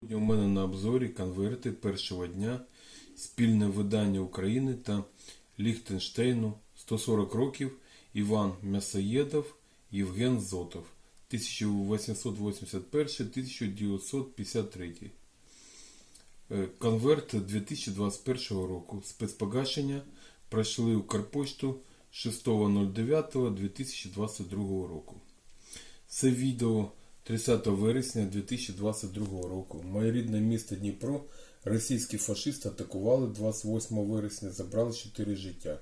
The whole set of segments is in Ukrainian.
Сьогодні у мене на обзорі конверти першого дня спільне видання України та Ліхтенштейну 140 років Іван М'ясоєдов, Євген Зотов 1881-1953. Е, Конверт 2021 року. Спецпогашення пройшли у Карпошту 6.09.2022 року. Це відео 30 вересня 2022 року. Моє рідне місто Дніпро російські фашисти атакували 28 вересня, забрали 4 життя.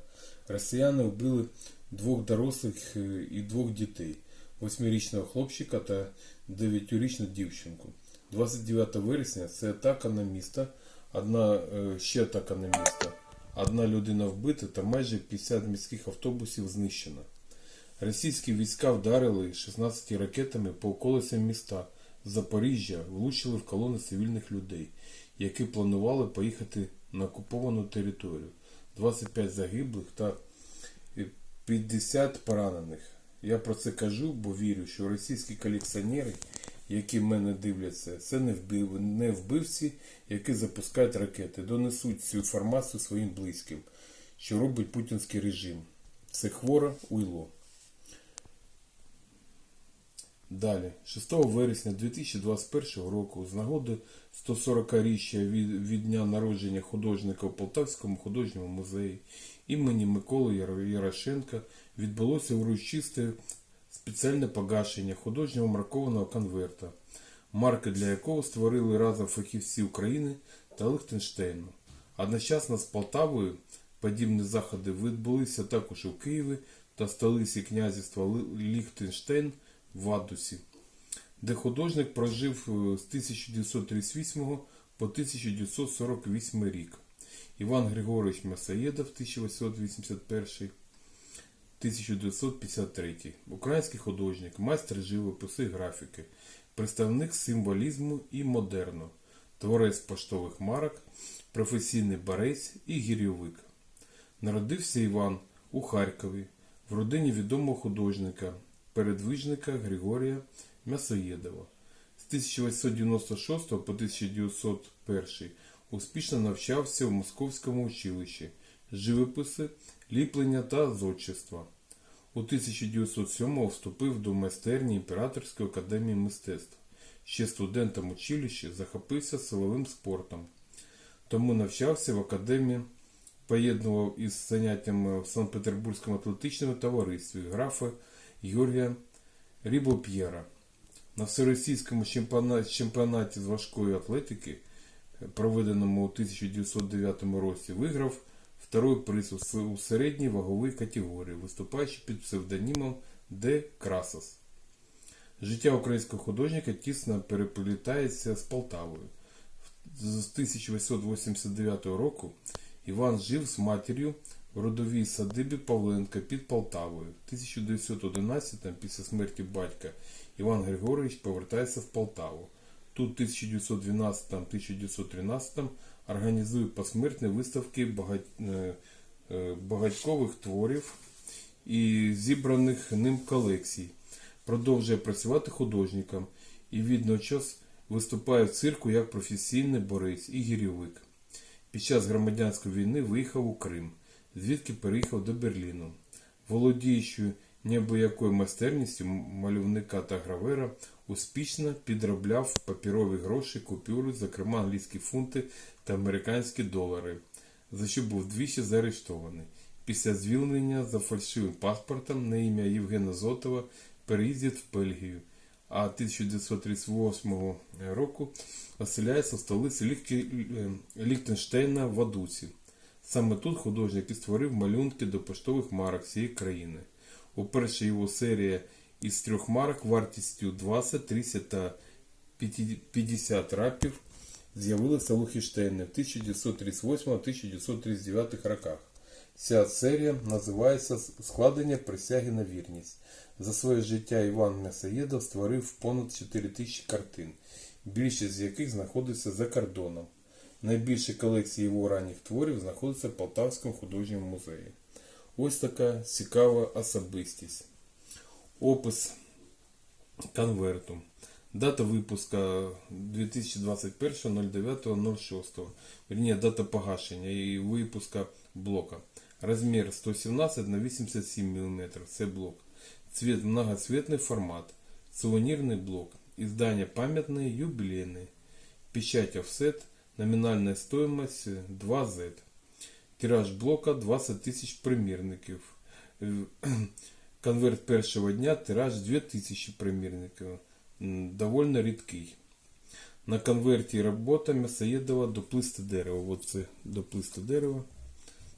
Росіяни вбили двох дорослих е, і двох дітей, 8-річного хлопчика та 9-річну дівчинку. 29 вересня це атака на місто, одна е, ще атака на місто. Одна людина вбита та майже 50 міських автобусів знищено. Російські війська вдарили 16 ракетами по околицям міста Запоріжжя, влучили в колони цивільних людей, які планували поїхати на окуповану територію. 25 загиблих та 50 поранених. Я про це кажу, бо вірю, що російські колекціонери, які мене дивляться, це не, вбив, не вбивці, які запускають ракети, донесуть цю інформацію своїм близьким, що робить путінський режим. Це хворе уйло. Далі, 6 вересня 2021 року, з нагоди 140-річчя від, від дня народження художника у Полтавському художньому музеї імені Миколи Ярошенка відбулося урочисте спеціальне погашення художнього маркованого конверта, марки для якого створили разом фахівці України та Лихтенштейну. Одночасно з Полтавою подібні заходи відбулися також у Києві та столиці князівства Ліхтенштейн в Адусі, де художник прожив е, з 1938 по 1948 рік. Іван Григорович Масаєдов 1881 1953. Український художник, майстер живопису і графіки, представник символізму і модерну, творець поштових марок, професійний борець і гірьовик. Народився Іван у Харкові в родині відомого художника, передвижника Григорія М'ясоєдова. З 1896 по 1901 успішно навчався в Московському училищі живописи, ліплення та зодчества. У 1907 вступив до майстерні Імператорської академії мистецтв. Ще студентом училища захопився силовим спортом. Тому навчався в академії, поєднував із заняттями в Санкт-Петербурзькому атлетичному товаристві графа Юрія Рібоп'єра. На всеросійському чемпіонаті, з важкої атлетики, проведеному у 1909 році, виграв второй приз у середній ваговій категорії, виступаючи під псевдонімом Д. Красос. Життя українського художника тісно переплітається з Полтавою. З 1889 року Іван жив з матір'ю в родовій садибі Павленка під Полтавою. В 1911 після смерті батька Іван Григорович повертається в Полтаву. Тут в 1912-1913 організує посмертні виставки е, е, багатькових творів і зібраних ним колекцій. Продовжує працювати художником і відночас виступає в цирку як професійний борець і гірьовик. Під час громадянської війни виїхав у Крим, звідки переїхав до Берліну. Володіючи неабиякою майстерністю мальовника та гравера, успішно підробляв папірові гроші, купюри, зокрема англійські фунти та американські долари, за що був двічі заарештований. Після звільнення за фальшивим паспортом на ім'я Євгена Зотова переїздить в Бельгію, а 1938 року оселяється в столиці е, Ліхтенштейна в Адусі. Саме тут художник і створив малюнки до поштових марок всієї країни. Уперше його серія із трьох марок вартістю 20, 30 та 50 рапів з'явилася у Ліхтенштейні в 1938-1939 роках. Ця серія називається Складення присяги на вірність. За своє життя Іван Мясоєдов створив понад 4 тисячі картин, більшість з яких знаходиться за кордоном. Найбільші колекції його ранніх творів знаходяться в Полтавському художньому музеї. Ось така цікава особистість. Опис конверту. Дата выпуска 2021.09.06. Вернее, дата погашення і випуска блока. Розмір 117 на 87 мм. Це блок. Цвет многоцветный формат. Сувенирный блок. Издание памятное, юбилейное. Печать офсет. Номинальная стоимость 2Z. Тираж блока 20 тисяч примірників. Е, Конверт першого дня тираж 2000 примірників. Довольно рідкий. На конверті робота М'ясоєдова до плисти дерева. От це до плисти дерева.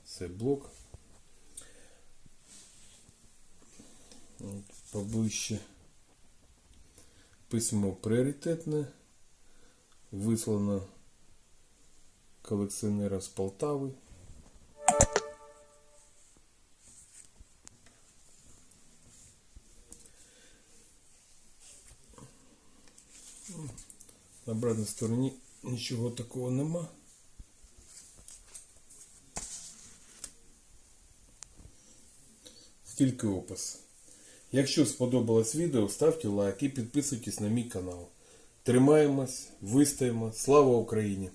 Це блок. От, поближче. Письмо пріоритетне. Вислано колекціонера з Полтави. На обратній стороні нічого такого нема. Тільки опис. Якщо сподобалось відео, ставте лайк і підписуйтесь на мій канал. Тримаємось, вистоїмо. Слава Україні!